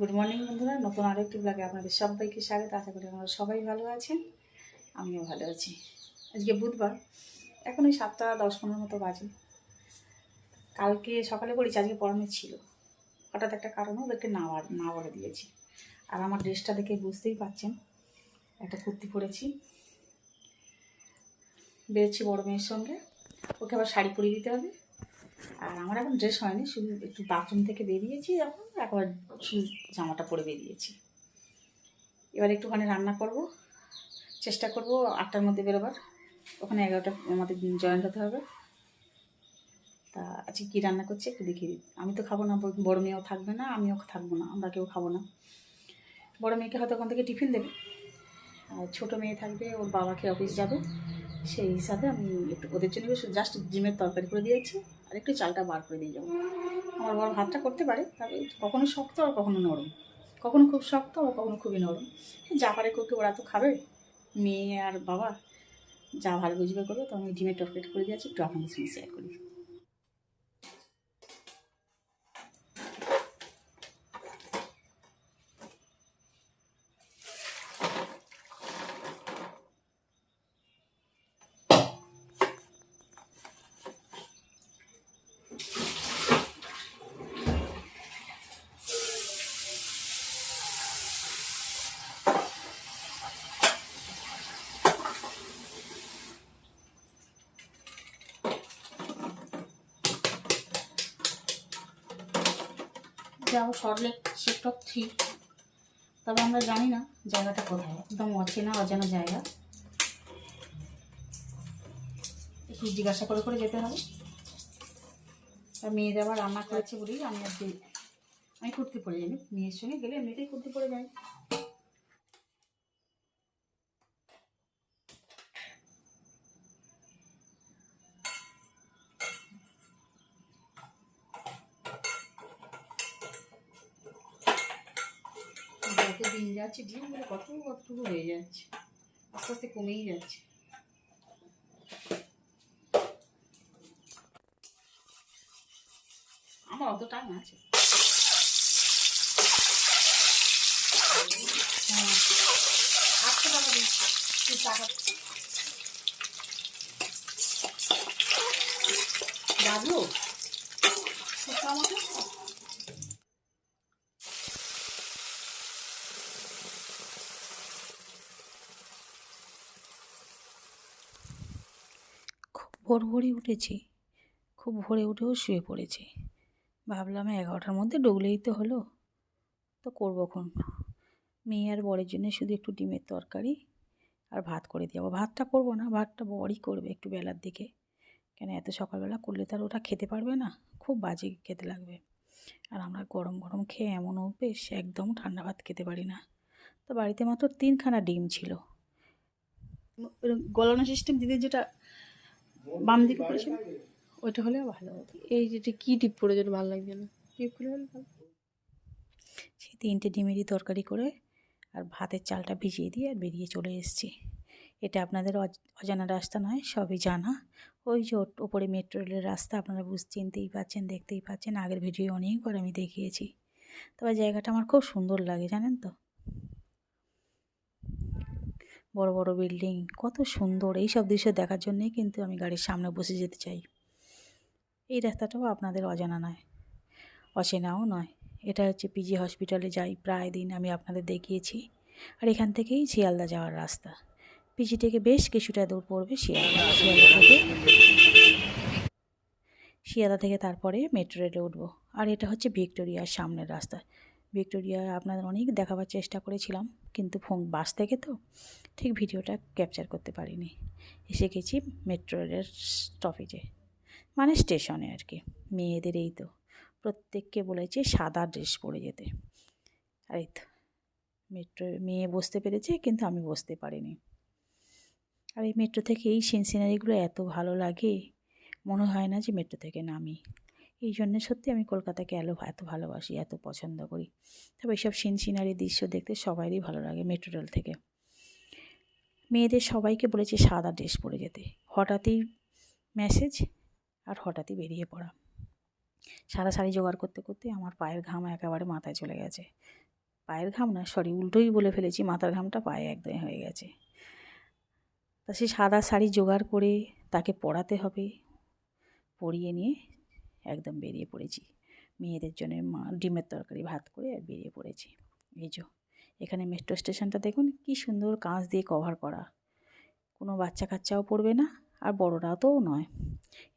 Good morning বন্ধুরা। নতুন আরেকটি ব্লগে আপনাদের সবাইকে স্বাগত। আশা করি আপনারা সবাই ভালো আছেন। আমিও ভালো আছি। আজকে বুধবার। এখন ওই সাতটা দশ পনেরো মতো বাজে। কালকে সকালে করেছি, আজকে পড়ানো ছিল। হঠাৎ একটা কারণে ওদেরকে না না বলে দিয়েছি। আর আমার ড্রেসটা দেখে বুঝতেই পাচ্ছেন, একটা কুর্তি পরেছি। বেরোচ্ছি বড় মেয়ের সঙ্গে। ওকে আবার শাড়ি পরিয়ে দিতে হবে। আর আমার এখন ড্রেস হয়নি, শুধু একটু বাথরুম থেকে বেরিয়েছি এখন একবার শুধু জামাটা পরে বেরিয়েছি। এবার একটুখানি রান্না করব, চেষ্টা করব আটটার মধ্যে বেরোবার। ওখানে এগারোটা আমাদের জয়েন্ট হতে হবে। তা আজকে কী রান্না করছে একটু দেখিয়ে আমি তো খাব না বড় মেয়েও থাকবে না, আমিও থাকব না, আমরা কেউ খাব না। বড় মেয়েকে হয়তো ওখান থেকে টিফিন দেবে। আর ছোটো মেয়ে থাকবে, ওর বাবাকে অফিস যাবে। সেই হিসাবে আমি একটু ওদের জন্য জাস্ট ডিমের তরকারি করে দিয়েছি। আর একটু চালটা বার করে দিয়ে যাব আমার বড় ভাতটা করতে পারে, তবে কখনো শক্ত আর কখনো নরম। কখনো খুব শক্ত আর কখনো খুবই নরম। যা পারে করতে ওরা তো খাবে। মেয়ে আর বাবা, যা ভালো বুঝবে করবে, তো আমি ডিমের টপকেট করে দিয়েছি, একটু আপনাদের সঙ্গে শেয়ার করি। যাও সরলে সেক্টর থ্রি তবে আমরা জানি না জায়গাটা কোথায়, একদম অচেনা অজানা জায়গা। একটু জিজ্ঞাসা করে করে যেতে হবে। মেয়েদের আবার রান্না করেছে বলেই আমি আর আমি কুর্তি পরে যাই, মেয়ের সঙ্গে গেলে এমনিতেই কুর্তি পরে যাই। যত দিন যাচ্ছে ডিমগুলো কত কতটুকু হয়ে যাচ্ছে, আস্তে আস্তে কমেই যাচ্ছে। আমার অত টাইম আছে। হ্যাঁ আটশো টাকা দিচ্ছি তুই টাকা বাবু আমাকে খুব ভোর ভোরই উঠেছি। খুব ভোরে উঠেও শুয়ে পড়েছি। ভাবলাম এগারোটার মধ্যে ডুবলেই তো হলো। তো করব কোন মেয়ে আর বরের জন্য শুধু একটু ডিমের তরকারি আর ভাত করে দিয়ে যাব। ভাতটা করব না, ভাতটা বরই করবে একটু বেলার দিকে। কেন এত সকালবেলা করলে তার ওটা খেতে পারবে না? খুব বাজে খেতে লাগবে। আর আমরা গরম গরম খেয়ে এমন অভ্যেস, একদম ঠান্ডা ভাত খেতে পারি না। তো বাড়িতে মাত্র তিনখানা ডিম ছিল। গলানো সিস্টেম দিদি যেটা বাম দিকে করেছিল ওইটা হলেও ভালো হতো। এই যেটা কি টিপ পড়ে ভালো লাগছে না। করে হলে ভালো। সেই তিনটে ডিমেরই তরকারি করে আর ভাতের চালটা ভিজিয়ে দিয়ে আর বেরিয়ে চলে এসেছি। এটা আপনাদের অজ- অজানা রাস্তা নয়, সবই জানা। ওই যে ওপরে মেট্রো রেলের রাস্তা, আপনারা বুঝ, চিনতেই পাচ্ছেন, দেখতেই পাচ্ছেন। আগের ভিডিও অনেকবার আমি দেখিয়েছি। তবে জায়গাটা আমার খুব সুন্দর লাগে, জানেন তো? বড় বড় বিল্ডিং, কত সুন্দর। এই সব দৃশ্য দেখার জন্যই কিন্তু আমি গাড়ির সামনে বসে যেতে চাই। এই রাস্তাটাও আপনাদের অজানা নয়, অচেনাও নয়। এটা হচ্ছে পিজি হসপিটালে যাই, প্রায় দিন আমি আপনাদের দেখিয়েছি। আর এখান থেকেই শিয়ালদা যাওয়ার রাস্তা। পিজি থেকে বেশ কিছুটা দূর পড়বে শিয়ালদা। শিয়ালদা থেকে শিয়ালদা থেকে তারপরে মেট্রো রেলে উঠবো। আর এটা হচ্ছে ভিক্টোরিয়ার সামনের রাস্তা। ভিক্টোরিয়া আপনাদের অনেক দেখাবার চেষ্টা করেছিলাম, কিন্তু ফোন বাস থেকে তো ঠিক ভিডিওটা ক্যাপচার করতে পারিনি। এসে গেছি মেট্রো রেলের স্টপেজে মানে স্টেশনে আর কি, মেয়েদের এই তো, প্রত্যেককে বলেছে সাদা ড্রেস পরে যেতে। আর এই তো, মেট্রো, মেয়ে বসতে পেরেছে, কিন্তু আমি বসতে পারিনি। আর এই মেট্রো থেকে এই সিন সিনারিগুলো এত ভালো লাগে, মনে হয় না যে মেট্রো থেকে নামি। এই জন্য সত্যি আমি কলকাতাকে এলো এত ভালোবাসি, এত পছন্দ করি। তবে এইসব সিন সিনারি দৃশ্য দেখতে সবারই ভালো লাগে মেট্রো রেল থেকে। মেয়েদের সবাইকে বলেছে সাদা ড্রেস পরে যেতে। হঠাৎই মেসেজ আর হঠাৎই বেরিয়ে পড়া। সাদা শাড়ি জোগাড় করতে করতে আমার পায়ের ঘাম একেবারে মাথায় চলে গেছে। পায়ের ঘাম না, সরি, উল্টোই বলে ফেলেছি, মাথার ঘামটা পায়ে একদমই হয়ে গেছে। তা সে সাদা শাড়ি জোগাড় করে তাকে পরাতে হবে, পরিয়ে নিয়ে একদম বেরিয়ে পড়েছি। মেয়েদের জন্য মা, ডিমের তরকারি, ভাত করে বেরিয়ে পড়েছি। এই যো, এখানে মেট্রো স্টেশনটা দেখুন, কি সুন্দর কাঁচ দিয়ে কভার করা। কোনো বাচ্চা কাচ্চাও পড়বে না, আর বড়রাও তো নয়।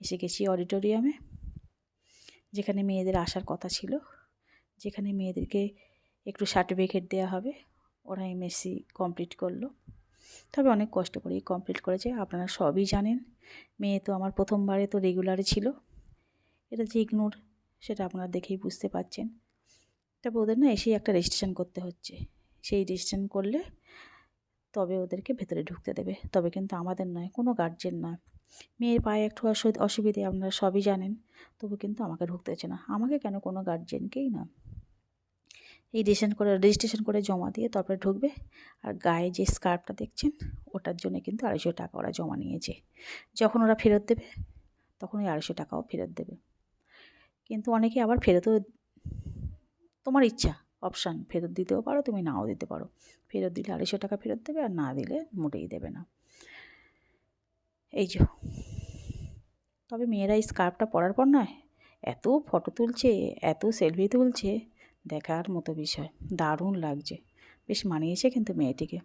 এসে গেছি অডিটোরিয়ামে যেখানে মেয়েদের আসার কথা ছিল। যেখানে মেয়েদেরকে একটু সার্টিফিকেট দেওয়া হবে। ওরা এমএসসি কমপ্লিট করল। তবে অনেক কষ্ট করেই কমপ্লিট করেছে, আপনারা সবই জানেন। মেয়ে তো আমার প্রথমবারে তো রেগুলারে ছিল। এটা যে ইগনোর সেটা আপনারা দেখেই বুঝতে পারছেন। তারপর ওদের না এসেই একটা রেজিস্ট্রেশন করতে হচ্ছে। সেই রেজিস্ট্রেশন করলে তবে ওদেরকে ভেতরে ঢুকতে দেবে। তবে কিন্তু আমাদের নয়, কোনো গার্জেন নয়। মেয়ের পায়ে একটু অসুবিধে আপনারা সবই জানেন, তবু কিন্তু আমাকে ঢুকতে হচ্ছে না। আমাকে কেন কোনো গার্জেনকেই না? এই রেজিস্ট্রেশন করে রেজিস্ট্রেশন করে জমা দিয়ে তারপরে ঢুকবে। আর গায়ে যে স্কার্ফটা দেখছেন, ওটার জন্য কিন্তু আড়াইশো টাকা ওরা জমা নিয়েছে। যখন ওরা ফেরত দেবে, তখন ওই আড়াইশো টাকাও ফেরত দেবে। কিন্তু অনেকে আবার ফেরতও তোমার ইচ্ছা অপশান ফেরত দিতেও পারো, তুমি নাও দিতে পারো। ফেরত দিলে আড়াইশো টাকা ফেরত দেবে আর না দিলে মোটেই দেবে না। এই যে। তবে মেয়েরা এই স্কার্ফটা পরার পর নয়, এত ফটো তুলছে, এত সেলফি তুলছে, দেখার মতো বিষয়, দারুণ লাগছে। বেশ মানিয়েছে কিন্তু মেয়েটিকে।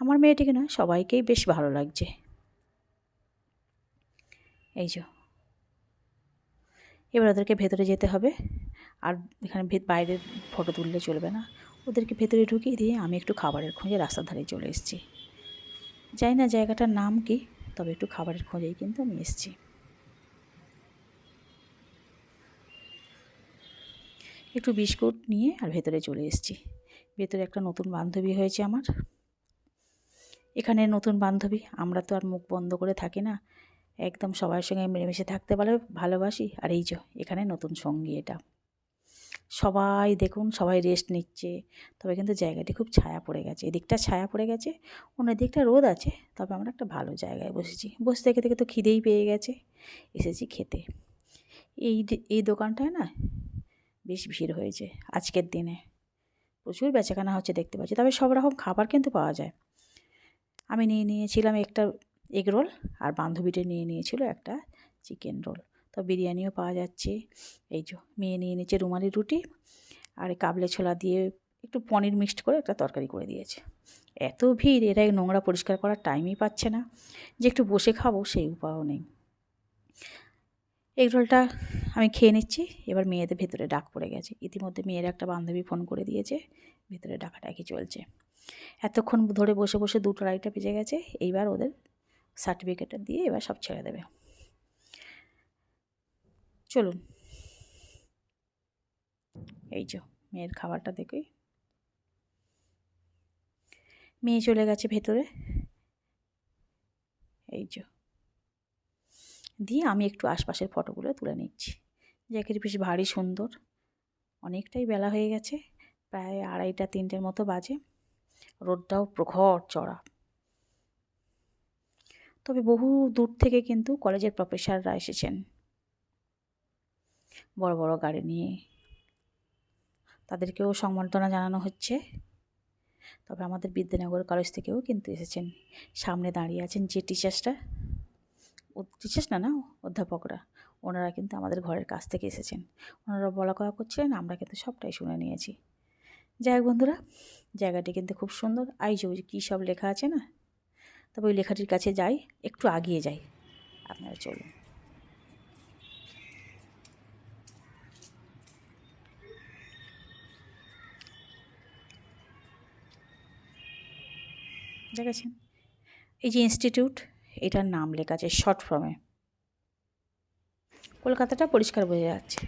আমার মেয়েটিকে না সবাইকেই বেশ ভালো লাগছে। এই যে। এবার ওদেরকে ভেতরে যেতে হবে। আর এখানে বাইরে ফটো তুললে চলবে না। ওদেরকে ভেতরে ঢুকিয়ে দিয়ে আমি একটু খাবারের খোঁজে রাস্তার ধারে চলে এসেছি। জানি না জায়গাটার নাম কি, তবে একটু খাবারের খোঁজেই কিন্তু আমি এসেছি। একটু বিস্কুট নিয়ে আর ভেতরে চলে এসেছি। ভেতরে একটা নতুন বান্ধবী হয়েছে আমার। এখানে নতুন বান্ধবী, আমরা তো আর মুখ বন্ধ করে থাকি না। একদম সবার সঙ্গে মিলেমিশে থাকতে ভালো ভালোবাসি। আর এই যে, এখানে নতুন সঙ্গী এটা। সবাই দেখুন, সবাই রেস্ট নিচ্ছে। তবে কিন্তু জায়গাটি খুব ছায়া পড়ে গেছে। এদিকটা ছায়া পড়ে গেছে অন্য দিকটা রোদ আছে। তবে আমরা একটা ভালো জায়গায় বসেছি। বসে থেকে থেকে তো খিদেই পেয়ে গেছে। এসেছি খেতে। এই এই দোকানটায় না বেশ ভিড় হয়েছে আজকের দিনে। প্রচুর বেচাকেনা হচ্ছে দেখতে পাচ্ছি। তবে সব রকম খাবার কিন্তু পাওয়া যায়। আমি নিয়ে নিয়েছিলাম একটা এগ রোল আর বান্ধবীটা নিয়ে নিয়েছিল একটা চিকেন রোল। তো বিরিয়ানিও পাওয়া যাচ্ছে। এই যে মেয়ে নিয়ে নিয়েছে রুমালি রুটি আর কাবলে ছোলা দিয়ে একটু পনির মিক্সড করে একটা তরকারি করে দিয়েছে। এত ভিড়, এরা নোংরা পরিষ্কার করার টাইমই পাচ্ছে না। যে একটু বসে খাব সেই উপায়ও নেই। এগ রোলটা আমি খেয়ে নিচ্ছি। এবার মেয়েদের ভেতরে ডাক পড়ে গেছে। ইতিমধ্যে মেয়ের একটা বান্ধবী ফোন করে দিয়েছে। ভেতরে ডাকাডাকি চলছে। এতক্ষণ ধরে বসে বসে দুটো আড়াইটা বেজে গেছে। এইবার ওদের সার্টিফিকেটটা দিয়ে এবার সব ছেড়ে দেবে। চলুন। এই যে, মেয়ের খাবারটা দেখেই। মেয়ে চলে গেছে ভেতরে। এই যে। দিয়ে আমি একটু আশপাশের ফটোগুলো তুলে নিচ্ছি। জায়গাটি বেশ ভারী সুন্দর। অনেকটাই বেলা হয়ে গেছে। প্রায় আড়াইটা, তিনটের মতো বাজে। রোদটাও প্রখর চড়া। তবে বহু দূর থেকে কিন্তু কলেজের প্রফেসররা এসেছেন। বড় বড় গাড়ি নিয়ে। তাদেরকেও সম্বর্ধনা জানানো হচ্ছে। তবে আমাদের বিদ্যানগর কলেজ থেকেও কিন্তু এসেছেন। সামনে দাঁড়িয়ে আছেন যে টিচার্সটা টিচার্স না না, অধ্যাপকরা, ওনারা কিন্তু আমাদের ঘরের কাছ থেকে এসেছেন। ওনারা বলা কওয়া করছিলেন, আমরা কিন্তু সবটাই শুনে নিয়েছি। যাই হোক বন্ধুরা, জায়গাটি কিন্তু খুব সুন্দর। আই যে কী সব লেখা আছে না? তবে ওই লেখাটির কাছে যাই, একটু আগিয়ে যাই। আপনারা চলুন। দেখেছেন? এই যে ইনস্টিটিউট, এটার নাম লেখা আছে শর্ট ফর্মে। কলকাতাটা পরিষ্কার বোঝা যাচ্ছে।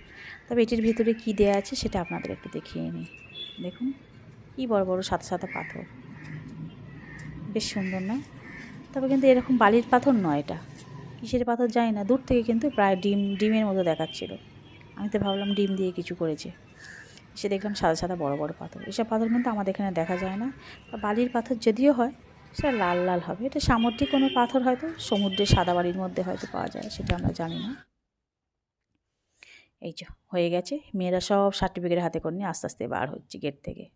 তবে এটির ভিতরে কী দেওয়া আছে সেটা আপনাদের একটু দেখিয়ে নিই। দেখুন, কী বড় বড় সাদা সাদা পাথর। বেশ সুন্দর, না? তবে কিন্তু এরকম বালির পাথর নয় এটা। কিসের পাথর জানি না, দূর থেকে কিন্তু প্রায় ডিম, ডিমের মতো দেখাচ্ছিল। আমি তো ভাবলাম ডিম দিয়ে কিছু করেছে। এসে দেখলাম সাদা সাদা বড় বড় পাথর। এসব পাথর কিন্তু আমাদের এখানে দেখা যায় না। বালির পাথর যদিও হয়, সেটা লাল লাল হবে। এটা সামুদ্রিক কোনো পাথর হয়তো, সমুদ্রের সাদা বালির মধ্যে হয়তো পাওয়া যায়, সেটা আমরা জানি না। এই যে, হয়ে গেছে। মেয়েরা সব সার্টিফিকেট হাতে করে নিয়ে আস্তে আস্তে বার হচ্ছে গেট থেকে।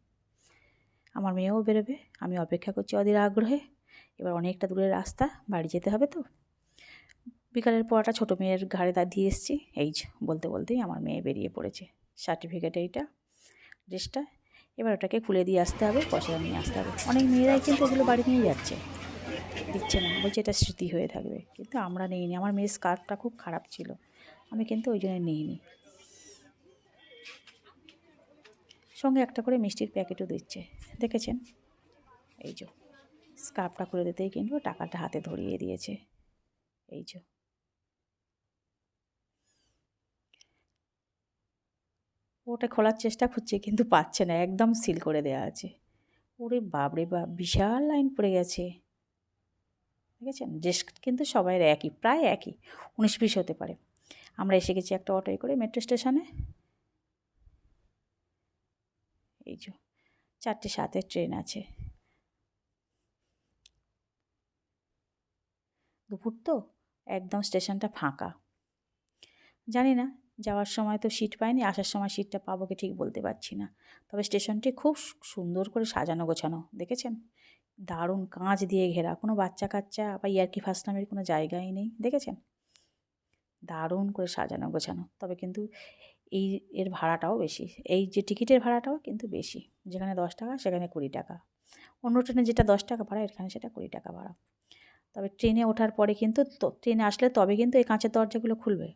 আমার মেয়েও বেরোবে, আমি অপেক্ষা করছি অধীর আগ্রহে। এবার অনেকটা দূরের রাস্তা, বাড়ি যেতে হবে তো। বিকালের পরটা ছোটো মেয়ের ঘাড়ে দা দিয়ে এসেছি। এই বলতে বলতেই আমার মেয়ে বেরিয়ে পড়েছে। সার্টিফিকেট এইটা ড্রেসটা এবার ওটাকে খুলে দিয়ে আসতে হবে, পয়সা নিয়ে আসতে হবে। অনেক মেয়েরাই কিন্তু এগুলো বাড়ি নিয়ে যাচ্ছে। দিচ্ছে না, বলছে এটা স্মৃতি হয়ে থাকবে। কিন্তু আমরা নিইনি, আমার মেয়ের স্কার্ফটা খুব খারাপ ছিল। আমি কিন্তু ওই জন্য নিইনি। সঙ্গে একটা করে মিষ্টির প্যাকেটও দিচ্ছে। দেখেছেন? এই যে। স্কার্ফটা করে দিতেই কিন্তু টাকাটা হাতে ধরিয়ে দিয়েছে। এই যে। ওটা খোলার চেষ্টা করছে কিন্তু পাচ্ছে না, একদম সিল করে দেওয়া আছে। ওরে বাপরে বাপ বিশাল লাইন পড়ে গেছে। ঠিক আছে ড্রেস কিন্তু সবাই একই, প্রায় একই। উনিশ বিশ হতে পারে। আমরা এসে গেছি একটা অটোয় করে মেট্রো স্টেশনে। এই যে, চারটে সাতের ট্রেন আছে। দুপুর তো, একদম স্টেশনটা ফাঁকা। জানি না, যাওয়ার সময় তো সিট পাইনি, আসার সময় সিটটা পাবো কি ঠিক বলতে পারছি না। তবে স্টেশনটি খুব সুন্দর করে সাজানো গোছানো, দেখেছেন? দারুণ কাঁচ দিয়ে ঘেরা, কোনো বাচ্চা কাচ্চা বা ইয়ার্কি ফার্স্ট নামের কোনো জায়গাই নেই, দেখেছেন? দারুণ করে সাজানো গোছানো, তবে কিন্তু এই এর ভাড়াটাও বেশি, এই যে টিকিটের ভাড়াটাও কিন্তু বেশি, যেখানে দশ টাকা সেখানে কুড়ি টাকা। অন্য ট্রেনে যেটা দশ টাকা ভাড়া, এখানে সেটা কুড়ি টাকা ভাড়া। তবে ট্রেনে ওঠার পরে কিন্তু ট্রেনে আসলে তবে কিন্তু এই কাঁচের দরজাগুলো খুলবে।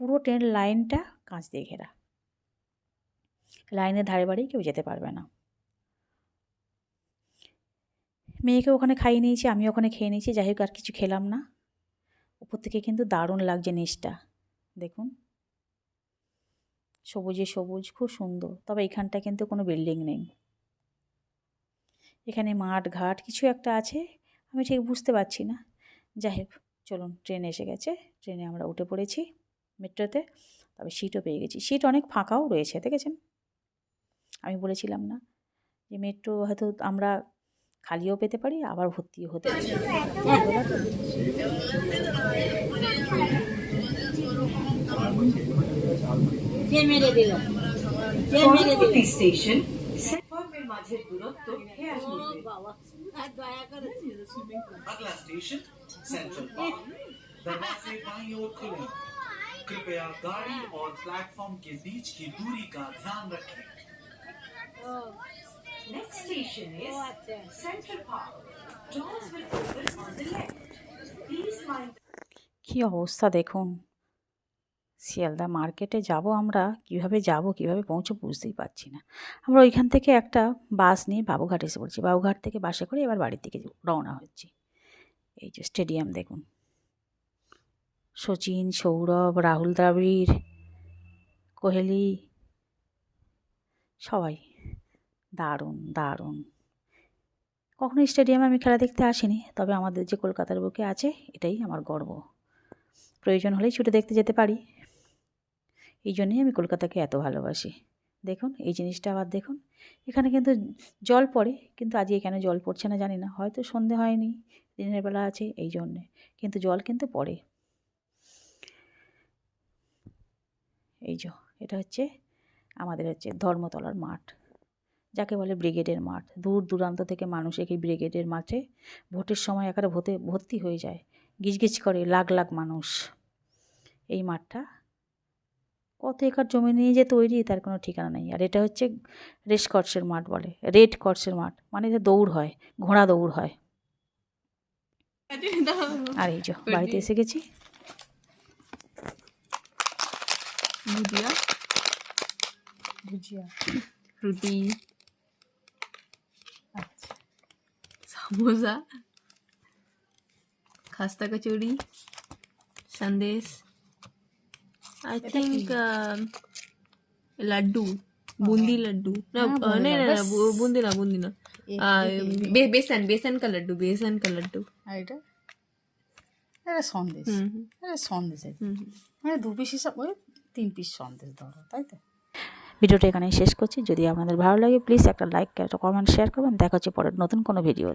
পুরো ট্রেন লাইনটা কাঁচ দিয়ে ঘেরা। লাইনের ধারে বাড়ি কেউ যেতে পারবে না। মেয়েকে ওখানে খাইয়ে নিয়েছি আমি ওখানে খেয়ে নিয়েছি, যাই হোক আর কিছু খেলাম না। উপর থেকে কিন্তু দারুণ লাগছে নিচটা, দেখুন। সবুজে সবুজ, খুব সুন্দর, তবে এখানটা কিন্তু কোনো বিল্ডিং নেই। এখানে মাঠ ঘাট কিছু একটা আছে আমি ঠিক বুঝতে পারছি না। যাই হোক চলুন ট্রেন এসে গেছে। ট্রেনে আমরা উঠে পড়েছি মেট্রোতে তবে সিটও পেয়ে গেছি। সিট অনেক ফাঁকাও রয়েছে দেখেছেন? আমি বলেছিলাম না যে মেট্রো হয়তো আমরা খালিও পেতে পারি আবার ভর্তিও হতে পারি। স্টেশন মাঝের দূরত্ব अगला स्टेशन सेंट्रल पार्क दरवाजे बाईं ओर खुले कृपया गाड़ी और प्लेटफॉर्म के बीच की दूरी का ध्यान रखें Next station is Central Park. Doors will open on the left. Please mind কী অবস্থা দেখুন শিয়ালদা মার্কেটে যাব আমরা, কীভাবে যাব, কীভাবে পৌঁছবো বুঝতেই পারছি না। আমরা ওইখান থেকে একটা বাস নিয়ে বাবুঘাট এসে পড়ছি। বাবুঘাট থেকে বাসে করে এবার বাড়ির দিকে রওনা হচ্ছি। এই যে স্টেডিয়াম দেখুন। সচিন, সৌরভ, রাহুল দ্রাবিড়, কোহলি, সবাই। দারুণ দারুণ। কখনো স্টেডিয়ামে আমি খেলা দেখতে আসিনি, তবে আমাদের যে কলকাতার বুকে আছে, এটাই আমার গর্ব। প্রয়োজন হলেই ছুটে দেখতে যেতে পারি। এই জন্যই আমি কলকাতাকে এত ভালোবাসি। দেখুন, এই জিনিসটা আবার দেখুন। এখানে কিন্তু জল পড়ে, কিন্তু আজকে কেন জল পড়ছে না জানি না। হয়তো সন্ধে হয়নি, দিনের বেলা আছে এই জন্যে। কিন্তু জল কিন্তু পড়ে। এই যে, এটা হচ্ছে আমাদের হচ্ছে ধর্মতলার মাঠ। যাকে বলে ব্রিগেডের মাঠ। দূর দূরান্ত থেকে মানুষ এই ব্রিগেডের মাঠে ভোটের সময় একারে ভোটে ভর্তি হয়ে যায়। গিজগিজ করে লাখ লাখ মানুষ। এই মাঠটা কত একর জমি নিয়ে যে তৈরি তার কোনো ঠিকানা নেই। আর এটা হচ্ছে রেস কর্সের মাঠ বলে রেড কর্সের মাঠ। মানে এটা দৌড় হয় ঘোড়া দৌড় হয়। আর এই যে বাড়িতে এসে গেছি। ভুজিয়া। আচ্ছা। খাস্তা কচুরি। সন্দেশ। আই থিঙ্ক লাড্ডু बूंदी लड्डू ना हाँ, अ, नहीं बूंदी, नहीं बस। नहीं, बूंदी ना बूंदी ना एक- आ, एक- बे, बेसन बेसन का लड्डू बेसन का लड्डू আর এটা এটা সন্দেশ হুম হুম, এটা সন্দেশ হুম হুম। মানে দু পিস হিসাব ওই তিন পিস সন্দেশ ধরো তাই তো ভিডিওটা এখানেই শেষ করছি যদি আপনাদের ভালো লাগে প্লিজ একটা লাইক একটা কমেন্ট শেয়ার করবেন দেখা হচ্ছে পরের নতুন কোনো ভিডিও